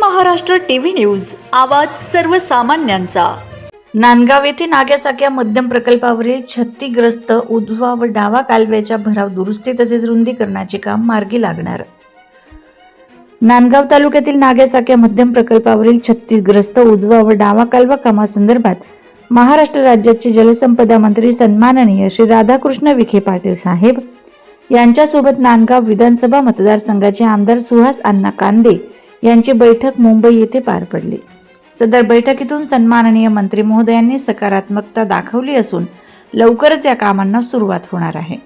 Maharashtra TV news आवाज सर्वसामान्यांचा. नांदगाव येथे नाग्यासाक्या मध्यम प्रकल्पावरील छत्तीग्रस्त उजवा व डावा कालव्याच्या भराव दुरुस्ती तसेच रुंदीकरणाचे काम मार्गी लागणार. नांदगाव तालुक्यातील नाग्यासाक्या मध्यम प्रकल्पावरील छत्तीसग्रस्त उजवा व डावा कालवा कामासंदर्भात महाराष्ट्र राज्याचे जलसंपदा मंत्री सन्माननीय श्री राधाकृष्ण विखे पाटील साहेब यांच्यासोबत नांदगाव विधानसभा मतदारसंघाचे आमदार सुहास अण्णा कांदे यांची बैठक मुंबई येथे पार पडली. सदर बैठकीतून सन्माननीय मंत्री महोदयांनी सकारात्मकता दाखवली असून लवकरच या कामांना सुरुवात होणार आहे.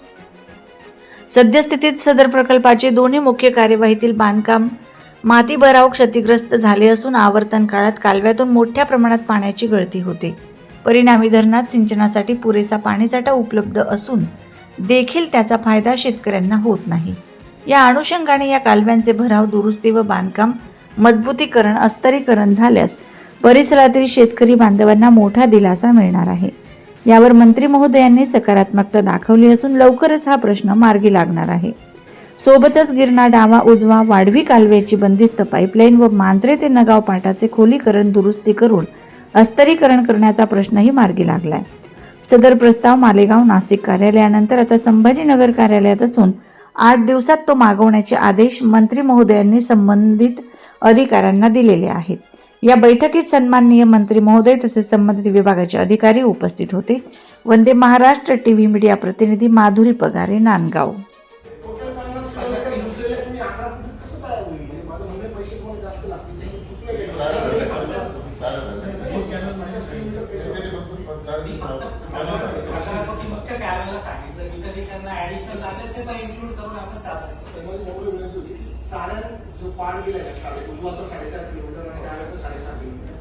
सद्यस्थितीत सदर प्रकल्पाचे दोन्ही मुख्य कार्यवाहीतील बांधकाम माती भराव क्षतिग्रस्त झाले असून आवर्तन काळात कालव्यातून मोठ्या प्रमाणात पाण्याची गळती होते. परिणामी धरणात सिंचनासाठी पुरेसा पाणीसाठा उपलब्ध असून देखील त्याचा फायदा शेतकऱ्यांना होत नाही. या अनुषंगाने या कालव्यांचे भराव दुरुस्ती व बांधकाम मजबूतीकरण अस्तरीकरण झाल्यास परिसरातील शेतकरी बांधवांना मोठा दिलासा मिळणार आहे. यावर मंत्री महोदयांनी सकारात्मकता दाखवली असून लवकरच हा प्रश्न मार्गी लागणार आहे. सोबतच गिरणा डावा उजवा वाढवी कालव्याची बंदिस्त पाईपलाईन व मांजरे ते नगाव पाटाचे खोलीकरण दुरुस्ती करून अस्तरीकरण करण्याचा प्रश्नही मार्गी लागलाय. सदर प्रस्ताव मालेगाव नाशिक कार्यालयानंतर आता संभाजीनगर कार्यालयात असून आठ दिवसात तो मागवण्याचे आदेश मंत्री महोदयांनी संबंधित अधिकाऱ्यांना दिलेले आहेत. या बैठकीत सन्माननीय मंत्री महोदय तसेच संबंधित विभागाचे अधिकारी उपस्थित होते. वंदे महाराष्ट्र टीव्ही मीडिया प्रतिनिधी माधुरी पगारे नांदगाव. टोटल सांगितलं की कधी त्यांना ऍडिशनल लागलं ते पण इन्क्लूड करून आपण सादर करू. तर विनंती होती. की जो पाठ गेलाय ना साडे उजवाचा साडेचार किलोमीटर आणि डाव्याचा साडेसात किलोमीटर.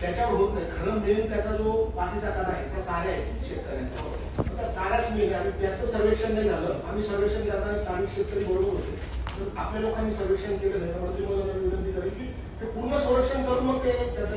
त्याच्यावर होत नाही. खरं मेन त्याचा जो पाठीचा काना आहे त्या चाऱ्या आहेत शेतकऱ्यांचा त्या चाऱ्याच मेन आणि त्याचं सर्वेक्षण नाही झालं. आम्ही सर्वेक्षण करताना स्थानिक शेतकरी बरोबर होते. तर आपल्या लोकांनी सर्वेक्षण केलं नाही. मंत्रिमंडळाला विनंती करेल की ते पूर्ण संरक्षण करून मग ते त्याचं